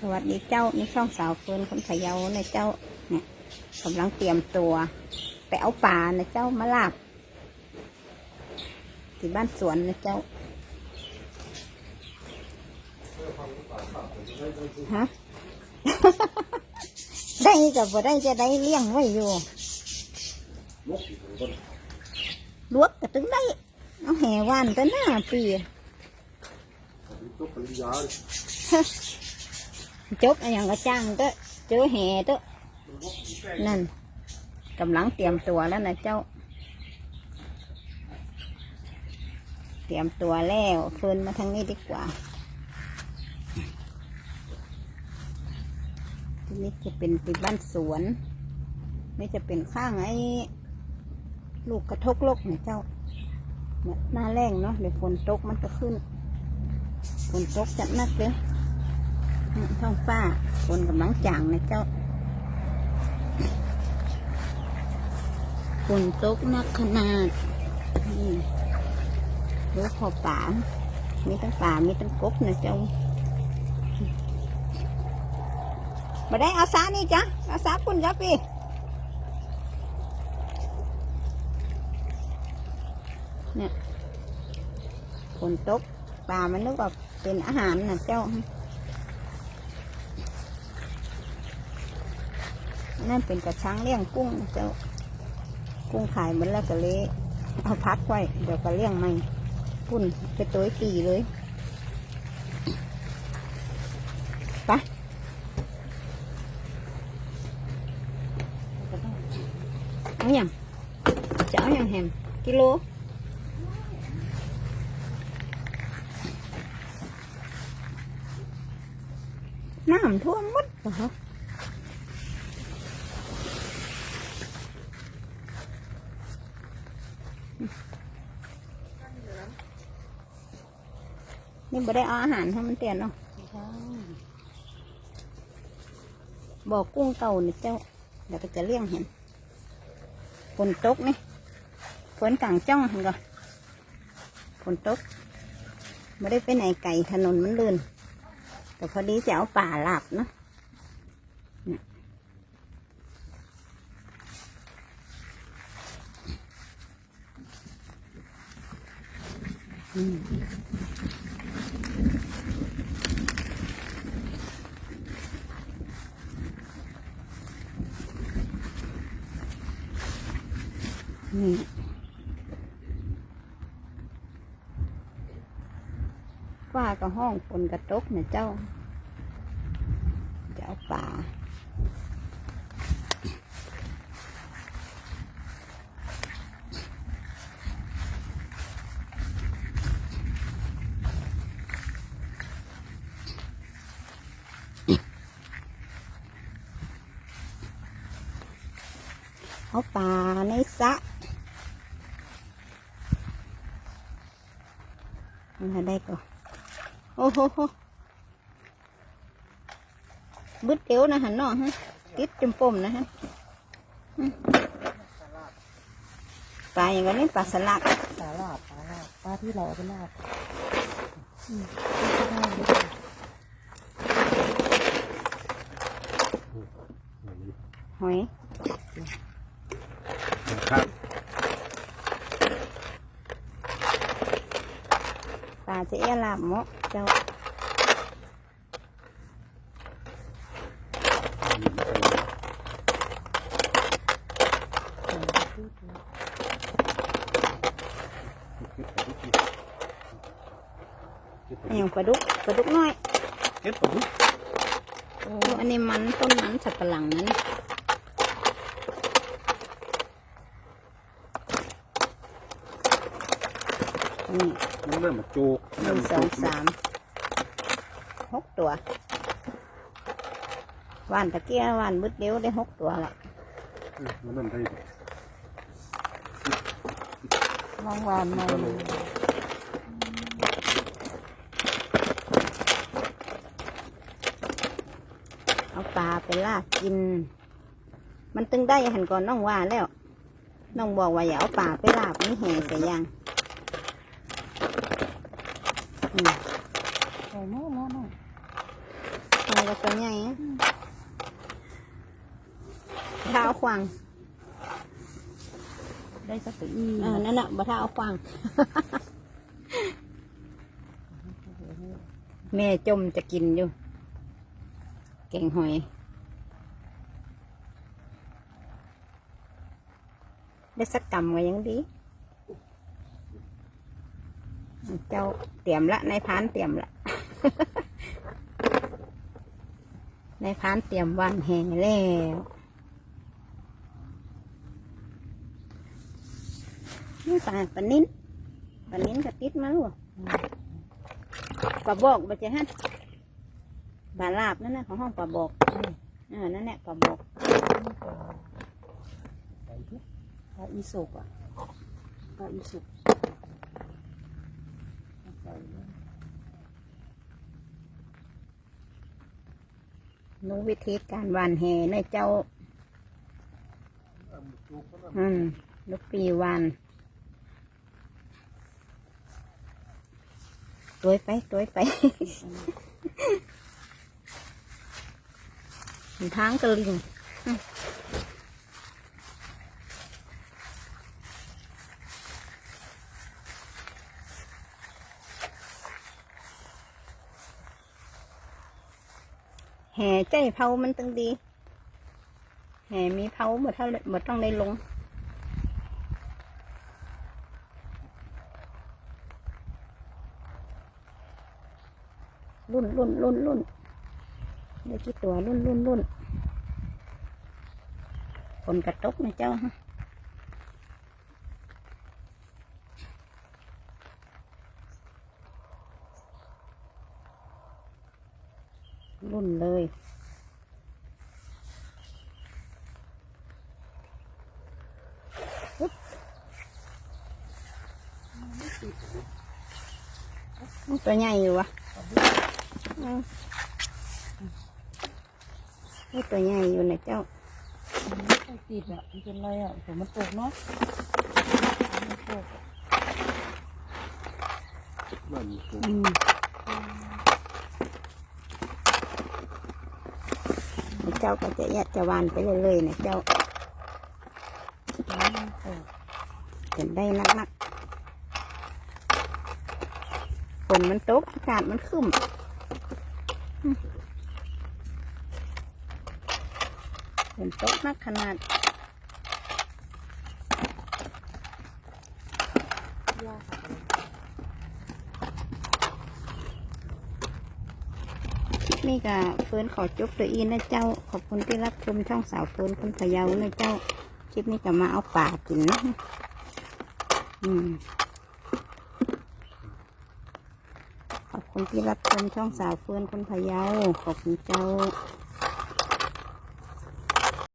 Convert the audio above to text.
สวัสดีเจ้านี่ช่องสาวเฟินคนพะเยาในเจ้าเนี่ยกำลังเตรียมตัว ไปเอาป่านะเจ้ามาลาบที่บ้านสวนนะเจ้าฮะได้กับบ่ได้จะได้เลี้ยงไว้อยู่ลวกก็ถึงได้เอาแห่วานแต่หน้าปีตัวปริญญา จบอะไรอย่างก็จ้างเต้อเจอแห่ต้อนั่นกำลังเตรียมตัวแล้วนะเจ้า เตรียมตัวแล้วเฟินมาทางนี้ดีกว่าทีนี้จะเป็นติดบ้านสวนไม่จะเป็นข้างไอ้ลูกกระทกลกนะเจ้าหน้าแรงเนาะเดี๋ยวฝนตกมันก็ขึ้นฝนตกจัดนักเลย ท้องฟ้าฝนกำลังจางนะเจ้าฝนตกนักขนาดนี่ดูขอบป่ามีทั้งป่ามีทั้งกบนะเจ้ามาได้เอาสานี่จ้ะเอาสาคุณจ้ะพี่เนี่ยฝนตกป่ามันนึกว่าเป็นอาหารนะเจ้า นั่นเป็นกระชังเลี้ยงกุ้งเจ้ากุ้งขายเหมดแล้วก็เลยเอาพักไว้เดี๋ยวก็เลี้ยงใหม่ปุ่นไปตัวปีเลยไปเอาอย่างจะเอาอย่างแฮมกิโลน้ำท่วมหมดเหรอ นี่บ่ได้เอาอาหารให้มันเตียนเนาะบอกกุ้งเก่านี่เจ้าเดี๋ยวก็จะเลี้ยงเห็นฝนตกนี่ฝนกลางจ้องเห็นก่อนฝนตกไม่ได้ไปไหนไก่ถนนมันลื่น แต่พอดีจะเอาป่าหลับเนาะเนี่ยอืม นี่ฝ้าก็ห้องฝนกระตกเนี่ยเจ้าจะเอาป่า เอาป่าในสระมันได้ก็โอ้โหโหบึดเอวนะหันเนาะฮะติดจุ่มปมนะฮะอืมปลาอย่างนี้ปลาสลัดปลาลาบปลาลาบปลาที่เราเอาไปลาบหอย ครับ ปลาจะเอลาบหมะเจ้าอันอย่างปลาดุกปลาดุกน้อยเฮ็ดผมโอ้อันนี้มันต้นมันสับปะหลังนั้นนี่มันเริ่มมาโจกหนึ่งสองสามหกตัววานตะเกียวานมืดเดียวได้หกตัวละมันเริ่มได้วางวานมาเอาปลาไปลากกิน มันตึงได้หันก่อนน้องว่าแล้ว น้องบอกว่าอย่าเอาปลาไปลาบนี่แห่ใส่ยาง อืมใส่หม้อหม้อหม้อใส่ก็ตัวใหญ่เท้าขวางได้สักตัวอีเออนั่นน่ะบ่เท้าขวางแม่จมจะกินอยู่แกงหอยได้สักกำก็ยังดี เจ้าเตรียมละนายพรานเตรียมละนายพรานเตรียมวันแห่แล้วนี่ปลาปลานิ้นปลานิ้นก็ติดมาลูกปลาบอกบาจะฮะปลาลาบนั่นนะของห้องปลาบอกเออนั่นแหละปลาบอกปลาอีสุกอะปลาอีสุกใส่เลย รู้วิธีการหวานแห่ในเจ้า อืมลูกปีหวานตัวไปตัวไปทางกระลิง แห่ใจเผามันตึงดี แห่มีเผาหมดเท่าหมดต้องได้ลง รุ่นรุ่นรุ่นรุ่นได้กี่ตัวรุ่นรุ่นรุ่นคนกระตกนะเจ้าฮะรุ่นเลย ตัวใหญ่อยู่วะอืมนี่ตัวใหญ่อยู่นะเจ้ามันไม่ค่อยติดอะมันเป็นไรอะผมมันตกเนาะมันตกอะนั่นตัวอืมเจ้าก็จะยัดจะวานไปเรื่อยๆนะเจ้ามันตกจนได้นักๆฝ นมันตกอากาศมันขึ้นฝนตกนักขนาดนี่ก็เฟิร์นขอจบตัวอีนะเจ้า ขอบคุณที่รับชมช่องสาวเฟิร์นคนพะเยานะเจ้า คลิปนี้ก็มาเอาป่ากินนะอืม ขอบ คุณที่รับชมช่องสาวเฟื่อนคนพะเยาขอบคุณเจ้า